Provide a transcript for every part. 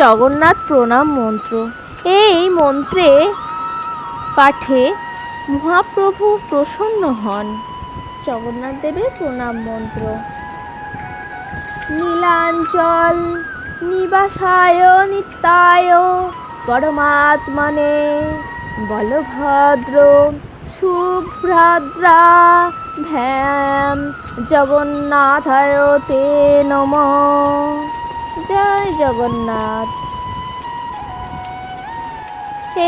জগন্নাথ প্রণাম মন্ত্র। এই মন্ত্রে পাঠে মহাপ্রভু প্রসন্ন হন। জগন্নাথ দেবের প্রণাম মন্ত্র। নীলাঞ্চল নিবাসায় নিত্যায় পরমাত্মনে বলভদ্র সুভ্রাদ্রা ভ্যাম জগন্নাথায় তে নম। জগন্নাথ।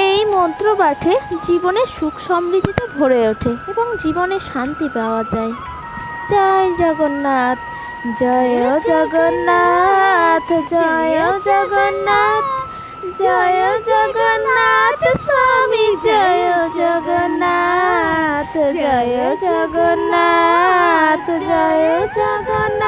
এই মন্ত্র পাঠে জীবনে সুখ সমৃদ্ধিতে ভরে ওঠে এবং জীবনে শান্তি পাওয়া যায়। জয় জগন্নাথ জয় জগন্নাথ জয় জগন্নাথ জয় জগন্নাথ স্বামী, জয় জগন্নাথ জয় জগন্নাথ জয় জগন্নাথ।